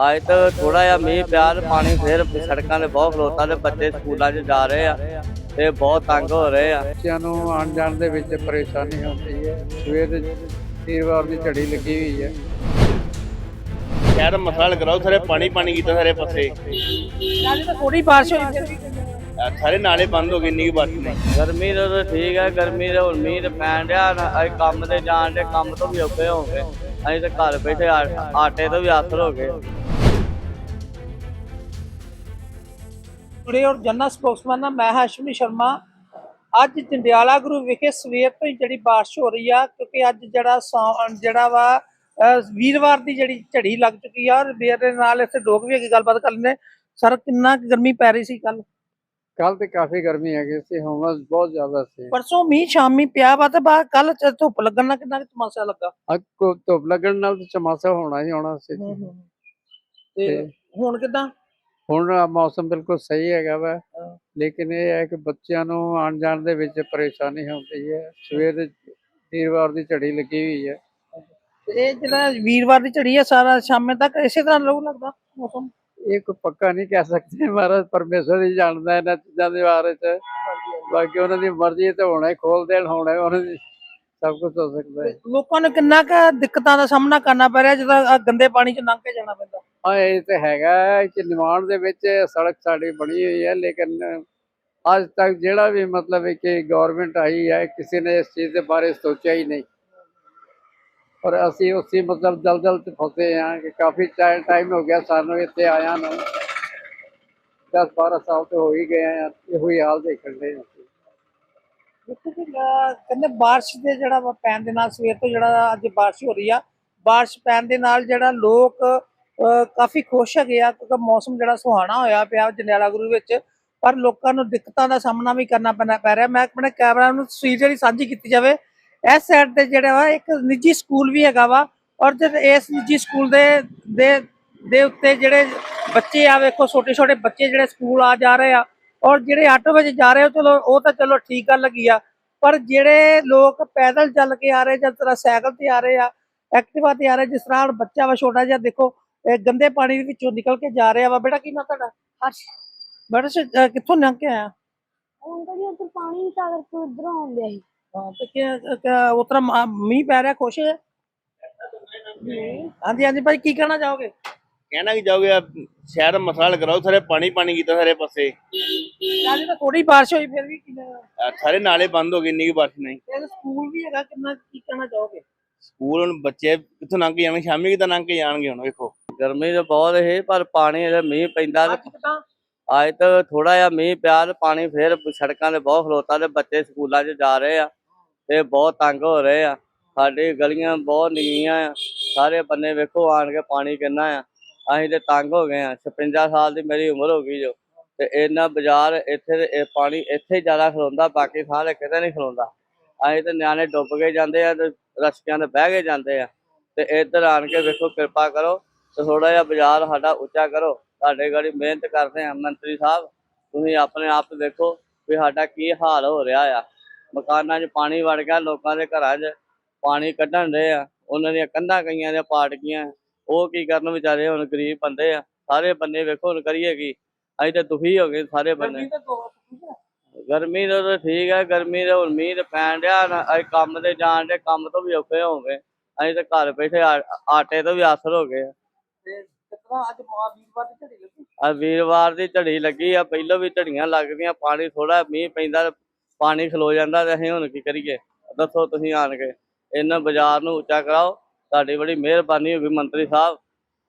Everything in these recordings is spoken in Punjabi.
ਅੱਜ ਤਾਂ ਥੋੜਾ ਜਿਹਾ ਮੀਂਹ ਪਿਆ ਤੇ ਪਾਣੀ ਫੇਰ ਸੜਕਾਂ ਤੇ ਬਹੁਤ ਖਲੋਤਾ ਤੇ ਬੱਚੇ ਸਕੂਲਾਂ 'ਚ ਜਾ ਰਹੇ ਆ ਤੇ ਬਹੁਤ ਤੰਗ ਹੋ ਰਹੇ ਆ। ਬੱਚਿਆਂ ਨੂੰ ਆਉਣ ਜਾਣ ਦੇ ਵਿੱਚ ਪਰੇਸ਼ਾਨੀ ਹੁੰਦੀ ਹੈ। ਸਵੇਰ ਦੇ ਵੀਰਵਾਰ ਦੀ ਝੜੀ ਲੱਗੀ ਹੋਈ ਹੈ। ਸ਼ਹਿਰ ਮਸਲਾ ਕਰਾਓ ਸਾਰੇ ਪਾਣੀ ਪਾਣੀ ਕੀਤਾ ਸਾਰੇ ਪਾਸੇ। ਨਾਲੇ ਤਾਂ ਥੋੜੀ ਬਾਰਿਸ਼ ਹੋਈ ਫਿਰ ਸਾਰੇ ਨਾਲੇ ਬੰਦ ਹੋ ਗਏ ਇੰਨੀ ਬਾਰਿਸ਼ ਨਹੀਂ। ਗਰਮੀ ਦਾ ਤਾਂ ਠੀਕ ਹੈ ਗਰਮੀ ਦੇ ਹੁਣ ਮੀਂਹ ਤੇ ਪੈਣ ਡਿਆ ਨਾ ਅਸੀਂ ਕੰਮ ਤੇ ਜਾਣ ਦੇ ਕੰਮ ਤੋਂ ਵੀ ਔਖੇ ਹੋ ਗਏ। ਅਸੀਂ ਤਾਂ ਘਰ ਬੈਠੇ ਆਟੇ ਤੋਂ ਵੀ ਆਸਰ ਹੋ ਗਏ। ਟੁਡੇ ਔਰ ਜਨਰਲ ਸਪੋਕਸਮੈਨ ਆ ਮੈਂ ਹਾਂ ਅਸ਼ਵਨੀ ਸ਼ਰਮਾ। ਅੱਜ ਜੰਡਿਆਲਾ ਗੁਰੂ ਵਿਖੇ ਸਵੇਰ ਤੋਂ ਹੀ ਜਿਹੜੀ ਬਾਰਿਸ਼ ਹੋ ਰਹੀ ਆ ਕਿਉਂਕਿ ਅੱਜ ਜਿਹੜਾ ਜਿਹੜਾ ਵਾ ਵੀਰਵਾਰ ਦੀ ਜਿਹੜੀ ਝੜੀ ਲੱਗ ਚੁੱਕੀ ਆ ਔਰ ਮੇਰੇ ਨਾਲ ਇੱਥੇ ਲੋਕ ਵੀ ਅੱਗੇ ਗੱਲਬਾਤ ਕਰ ਲੈਂਦੇ। ਸਰ ਕਿੰਨਾ ਕੁ ਗਰਮੀ ਪੈ ਰਹੀ ਸੀ ਕੱਲ ਕੱਲ ਤੇ ਕਾਫੀ ਗਰਮੀ ਹੈਗੀ ਸੀ ਹਮਸ ਬਹੁਤ ਜ਼ਿਆਦਾ ਸੀ। ਪਰਸੋਂ ਮੀਂਹ ਸ਼ਾਮੀ ਪਿਆ ਵਾ ਤੇ ਬਾ ਕੱਲ ਧੁੱਪ ਲੱਗਣ ਨਾਲ ਕਿੰਨਾ ਕੁ ਤਮਾਸ਼ਾ ਲੱਗਾ? ਅੱਜ ਧੁੱਪ ਲੱਗਣ ਨਾਲ ਤਾਂ ਚਮਾਸਾ ਹੋਣਾ ਹੀ ਹੋਣਾ ਸੀ। ਤੇ ਹੁਣ ਕਿਦਾਂ? ਹੁਣ ਮੌਸਮ ਬਿਲਕੁਲ ਸਹੀ ਹੈਗਾ ਵਾ। ਲੇਕਿਨ ਇਹ ਹੈ ਕਿ ਬੱਚਿਆਂ ਨੂੰ ਆਉਣ ਜਾਣ ਦੇ ਵਿੱਚ ਪਰੇਸ਼ਾਨੀ ਹੁੰਦੀ ਹੈ। ਸਵੇਰ ਦੇ ਵੀਰਵਾਰ ਦੀ ਝੜੀ ਲੱਗੀ ਹੋਈ ਹੈ। ਇਹ ਜਿਹੜਾ ਵੀਰਵਾਰ ਦੀ ਝੜੀ ਆ ਸਾਰਾ ਸ਼ਾਮੇ ਤੱਕ ਇਸੇ ਤਰ੍ਹਾਂ ਰਹੂ ਲੱਗਦਾ ਮੌਸਮ? ਇਹ ਕੋਈ ਪੱਕਾ ਨਹੀਂ ਕਹਿ ਸਕਦੇ ਮਹਾਰਾਜ ਪਰਮੇਸ਼ਰ ਹੀ ਜਾਣਦਾ ਇਹਨਾਂ ਚੀਜ਼ਾਂ ਦੇ ਬਾਰੇ ਚ। ਬਾਕੀ ਉਹਨਾਂ ਦੀ ਮਰਜ਼ੀ ਹੈ ਤਾਂ ਹੋਣਾ ਹੀ ਖੋਲ ਦੇਣ ਹੋਣਾ ਹੀ ਉਹਨਾਂ ਦੀ ਸਭ ਕੁਝ ਹੋ ਸਕਦਾ ਹੈ। ਲੋਕਾਂ ਨੂੰ ਕਿੰਨਾ ਕੁ ਦਿੱਕਤਾਂ ਦਾ ਸਾਹਮਣਾ ਕਰਨਾ ਪੈ ਰਿਹਾ ਜਦੋਂ ਗੰਦੇ ਪਾਣੀ 'ਚ ਲੰਘ ਕੇ ਜਾਣਾ ਪੈਂਦਾ? ਹਾਂ, ਇਹ ਤੇ ਹੈਗਾ ਕਿ ਨਿਮਾਣ ਦੇ ਵਿੱਚ ਸੜਕ ਸਾਡੀ ਬਣੀ ਹੋਈ ਹੈ, ਲੇਕਿਨ ਅੱਜ ਤੱਕ ਜਿਹੜਾ ਵੀ ਮਤਲਬ ਹੈ ਕਿ ਗਵਰਨਮੈਂਟ ਆਈ ਹੈ, ਕਿਸੇ ਨੇ ਇਸ ਚੀਜ਼ ਦੇ ਬਾਰੇ ਸੋਚਿਆ ਹੀ ਨਹੀਂ। ਪਰ ਅਸੀਂ ਉਸੇ ਮਤਲਬ ਦਲਦਲ ਚ ਫਸੇ ਹਾਂ ਕਿ ਕਾਫੀ ਟਾਈਮ ਹੋ ਗਿਆ ਸਾਨੂੰ ਇੱਥੇ ਆਇਆ ਨੂੰ। 10 12 ਸਾਲ ਤੋਂ ਹੋ ਹੀ ਗਏ ਆ, ਇਹੋ ਹੀ ਹਾਲ ਦੇਖਣ ਦੇ ਅਸੀਂ। ਕਹਿੰਦੇ ਬਾਰਿਸ਼ ਦੇ ਜਿਹੜਾ ਪੈਣ ਦੇ ਨਾਲ ਸਵੇਰ ਤੋਂ ਜਿਹੜਾ ਅੱਜ ਬਾਰਿਸ਼ ਹੋ ਰਹੀ ਆ, ਬਾਰਿਸ਼ ਪੈਣ ਦੇ ਨਾਲ ਜਿਹੜਾ ਲੋਕ ਕਾਫੀ ਖੁਸ਼ ਹੈਗੇ ਆ ਕਿਉਂਕਿ ਮੌਸਮ ਜਿਹੜਾ ਸੁਹਾਣਾ ਹੋਇਆ ਪਿਆ ਜੰਡਿਆਲਾ ਗੁਰੂ ਵਿੱਚ, ਪਰ ਲੋਕਾਂ ਨੂੰ ਦਿੱਕਤਾਂ ਦਾ ਸਾਹਮਣਾ ਵੀ ਕਰਨਾ ਪੈਣਾ ਪੈ ਰਿਹਾ। ਮੈਂ ਆਪਣੇ ਕੈਮਰਾ ਨੂੰ ਤਸਵੀਰ ਜਿਹੜੀ ਸਾਂਝੀ ਕੀਤੀ ਜਾਵੇ, ਇਸ ਸਾਈਡ ਤੇ ਜਿਹੜਾ ਵਾ, ਇੱਕ ਨਿੱਜੀ ਸਕੂਲ ਵੀ ਹੈਗਾ ਵਾ ਔਰ ਜਦ ਇਸ ਨਿੱਜੀ ਸਕੂਲ ਦੇ ਦੇ ਦੇ ਉੱਤੇ ਜਿਹੜੇ ਬੱਚੇ ਆ, ਵੇਖੋ ਛੋਟੇ ਛੋਟੇ ਬੱਚੇ ਜਿਹੜੇ ਸਕੂਲ ਆ ਜਾ ਰਹੇ ਆ ਔਰ ਜਿਹੜੇ ਆਟੋ ਵਿੱਚ ਜਾ ਰਹੇ ਹੋ ਚਲੋ ਉਹ ਤਾਂ ਚਲੋ ਠੀਕ ਗੱਲ ਲੱਗੀ ਆ, ਪਰ ਜਿਹੜੇ ਲੋਕ ਪੈਦਲ ਚੱਲ ਕੇ ਆ ਰਹੇ ਜਾਂ ਤਰ੍ਹਾਂ ਸਾਈਕਲ ਤੇ ਆ ਰਹੇ ਆ, ਐਕਟਿਵਾ ਤੇ ਆ ਰਹੇ, ਜਿਸ ਤਰ੍ਹਾਂ ਹੁਣ ਬੱਚਾ ਵਾ ਛੋਟਾ ਜਿਹਾ, ਦੇਖੋ ਇਹ ਗੰਦੇ ਪਾਣੀ ਦੇ ਵਿੱਚੋਂ ਨਿਕਲ ਕੇ ਜਾ ਰਿਹਾ ਵਾ। ਬੇਟਾ ਕੀ ਨਾ ਤੁਹਾਡਾ? ਹਰਸ਼। ਬੇਟਾ ਸ਼- ਅਹ ਕਿੱਥੋਂ ਲੰਘ ਕੇ ਆਇਆ? ਅੰਕਲ ਜੀ ਉੱਧਰ ਪਾਣੀ ਤਾਂ ਕਰਕੇ ਉਧਰ ਆਉਂਦੇ ਸੀ। ਹਾਂ ਤੇ ਕਿ ਉਤਰਾ ਮੀਂਹ ਪੈ ਰਿਹਾ ਖੁਸ਼ ਹੈ? ਹਾਂਜੀ ਹਾਂਜੀ ਭਾਈ ਕੀ ਕਹਿਣਾ ਚਾਹੋਗੇ? ਕਹਿਣਾ ਕਿ ਜਾਓਗੇ ਆਹ ਸ਼ਹਿਰ ਮਸਲਾ ਕਰਾਓ ਸਾਰੇ ਪਾਣੀ ਪਾਣੀ ਕੀਤਾ ਸਾਰੇ ਪਾਸੇ। ਅੱਜ ਤਾਂ ਥੋੜੀ ਬਾਰਿਸ਼ ਹੋਈ ਫਿਰ ਵੀ ਕਿੰਨਾ ਆਹ ਸਾਰੇ ਨਾਲੇ ਬੰਦ ਹੋ ਗਏ ਇੰਨੀ ਕੁ ਬਾਰਿਸ਼ ਨਹੀਂ। ਇਹ ਸਕੂਲ ਵੀ ਹੈਗਾ ਕਿੰਨਾ ਕੀ ਕਹਿਣਾ ਚਾਹੋਗੇ? ਸਕੂਲ ਹੁਣ ਬੱਚੇ ਕਿੱਥੋਂ ਲੰਘ ਕੇ ਜਾਣਗੇ? ਸ਼ਾਮੀ ਕਿੱਦਾਂ ਲੰਘ ਕੇ ਜਾਣਗੇ ਹੁਣ ਵੇਖੋ। ਗਰਮੀ ਤਾਂ ਬਹੁਤ ਹੈ ਪਰ ਪਾਣੀ ਜੇ ਮੀਂਹ ਪੈਂਦਾ ਅੱਜ ਤੇ ਤਾਂ ਅੱਜ ਤਾਂ ਥੋੜਾ ਜਿਹਾ ਮੀਂਹ ਪਿਆ ਤੇ ਪਾਣੀ ਫੇਰ ਸੜਕਾਂ ਤੇ ਬਹੁਤ ਖਲੋਤਾ ਤੇ ਬੱਚੇ ਸਕੂਲਾਂ 'ਚ ਜਾ ਰਹੇ ਆ ਤੇ ਬਹੁਤ ਤੰਗ ਹੋ ਰਹੇ ਆ। ਸਾਡੀ ਗਲੀਆਂ ਬਹੁਤ ਨੀਵੀਆਂ ਆ। ਸਾਰੇ ਬੰਨੇ ਵੇਖੋ ਆਣ ਕੇ ਪਾਣੀ ਕਿੰਨਾ ਆ। ਅਸੀਂ ਤੇ ਤੰਗ ਹੋ ਗਏ ਆ। 56 ਸਾਲ ਦੀ ਮੇਰੀ ਉਮਰ ਹੋ ਗਈ ਜੋ। ਤੇ ਇਹਨਾਂ ਬਾਜ਼ਾਰ ਇੱਥੇ ਇਹ ਪਾਣੀ ਇੱਥੇ ਜ਼ਿਆਦਾ ਖਲੋਂਦਾ ਬਾਕੀ ਸਾਰੇ ਕਿਤੇ ਨਹੀਂ ਖਲੋਂਦਾ। ਅਸੀਂ ਤੇ ਨਿਆਣੇ ਡੁੱਬ ਕੇ ਜਾਂਦੇ ਆ ਤੇ ਰਸਕਿਆਂ ਤੇ ਬਹਿ ਕੇ ਜਾਂਦੇ ਆ। ਤੇ ਇੱਧਰ ਆਣ ਕੇ ਵੇਖੋ ਕਿਰਪਾ ਕਰੋ। ਤੇ ਥੋੜਾ ਜਿਹਾ ਬਾਜ਼ਾਰ ਸਾਡਾ ਉੱਚਾ ਕਰੋ। ਤੁਹਾਡੇ ਗਾੜੀ ਮਿਹਨਤ ਕਰਦੇ ਆ ਮੰਤਰੀ ਸਾਹਿਬ। ਤੁਸੀਂ ਆਪਣੇ ਆਪ ਦੇਖੋ ਵੀ ਸਾਡਾ ਕੀ ਹਾਲ ਹੋ ਰਿਹਾ ਆ। ਮਕਾਨਾਂ 'ਚ ਪਾਣੀ ਵੜ ਗਿਆ ਲੋਕਾਂ ਦੇ ਘਰਾਂ 'ਚ ਪਾਣੀ ਕੱਢਣ ਦੇ ਆ। ਉਹਨਾਂ ਦੀਆਂ ਕੰਧਾਂ ਕਈਆਂ ਦੀਆਂ ਪਾਟ ਗਈਆਂ। ਉਹ ਕੀ ਕਰਨ ਵਿਚਾਰੇ ਹੁਣ ਗਰੀਬ ਬੰਦੇ ਆ। ਸਾਰੇ ਬੰਦੇ ਵੇਖੋ ਹੁਣ ਕਰੀਏ ਕੀ। ਅਸੀਂ ਤੇ ਦੁਖੀ ਹੋ ਗਏ ਸਾਰੇ ਬੰਦੇ। ਗਰਮੀ ਤਾਂ ਦੋ ਦਾ ਤਾਂ ਠੀਕ ਹੈ ਗਰਮੀ ਦੇ ਹੁਣ ਮੀਂਹ ਤੇ ਪੈਣ ਡਿਆ ਨਾ। ਅਸੀਂ ਕੰਮ ਤੇ ਜਾਣ ਦੇ ਕੰਮ ਤੋਂ ਵੀ ਔਖੇ ਹੋ ਗਏ। ਅਸੀਂ ਤਾਂ ਘਰ ਬੈਠੇ ਆ- ਆਟੇ ਤੋਂ ਵੀ ਆਸਰ ਹੋ ਗਏ ਆ ਵੀਰਵਾਰ ਦੀ ਝੜੀ ਲੱਗੀ ਆ ਪਹਿਲਾਂ ਵੀ ਝੜੀਆਂ ਲੱਗਦੀਆਂ ਪਾਣੀ ਥੋੜਾ ਮੀਂਹ ਪੈਂਦਾ ਪਾਣੀ ਖਲੋ ਜਾਂਦਾ ਤੇ ਅਸੀਂ ਹੁਣ ਕੀ ਕਰੀਏ? ਦੱਸੋ ਤੁਸੀਂ ਆਣ ਕੇ ਇਹਨਾਂ ਬਾਜ਼ਾਰ ਨੂੰ ਉੱਚਾ ਕਰਾਓ ਤੁਹਾਡੀ ਬੜੀ ਮਿਹਰਬਾਨੀ ਹੋਗੀ ਮੰਤਰੀ ਸਾਹਿਬ।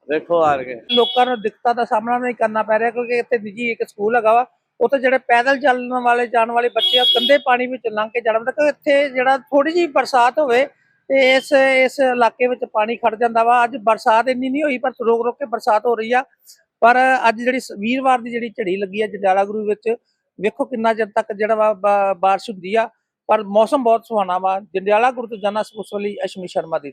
ਵੇਖੋ ਆਣ ਕੇ ਲੋਕਾਂ ਨੂੰ ਦਿੱਕਤਾਂ ਦਾ ਸਾਹਮਣਾ ਨਹੀਂ ਕਰਨਾ ਪੈ ਰਿਹਾ ਕਿਉਂਕਿ ਇੱਥੇ ਨਿੱਜੀ ਇੱਕ ਸਕੂਲ ਹੈਗਾ ਵਾ ਉੱਥੇ ਜਿਹੜੇ ਪੈਦਲ ਚੱਲਣ ਵਾਲੇ ਜਾਣ ਵਾਲੇ ਬੱਚੇ ਆ ਗੰਦੇ ਪਾਣੀ ਵਿੱਚ ਲੰਘ ਕੇ ਜਾਣਾ ਪੈਂਦਾ ਕਿਉਂਕਿ ਇੱਥੇ ਜਿਹੜਾ ਥੋੜੀ ਜਿਹੀ ਬਰਸਾਤ ਹੋਵੇ ਤੇ ਇਸ ਇਸ ਇਲਾਕੇ ਵਿੱਚ ਪਾਣੀ ਖੜ ਜਾਂਦਾ ਵਾ। ਅੱਜ ਬਰਸਾਤ ਇੰਨੀ ਨਹੀਂ ਹੋਈ, ਪਰ ਰੋਕ ਰੋਕ ਕੇ ਬਰਸਾਤ ਹੋ ਰਹੀ ਆ। ਪਰ ਅੱਜ ਜਿਹੜੀ ਸ- ਵੀਰਵਾਰ ਦੀ ਜਿਹੜੀ ਝੜੀ ਲੱਗੀ ਆ ਜੰਡਿਆਲਾ ਗੁਰੂ ਵਿੱਚ, ਵੇਖੋ ਕਿੰਨਾ ਚਿਰ ਤੱਕ ਜਿਹੜਾ ਵਾ ਬਾ- ਬਾਰਿਸ਼ ਹੁੰਦੀ ਆ। ਪਰ ਮੌਸਮ ਬਹੁਤ ਸੁਹਾਣਾ ਵਾ। ਜੰਡਿਆਲਾ ਗੁਰੂ ਤੋਂ ਜਾਨਾ ਉਸ ਵਾਲੀ ਅਸ਼ਮੀ ਸ਼ਰਮਾ ਦੀ।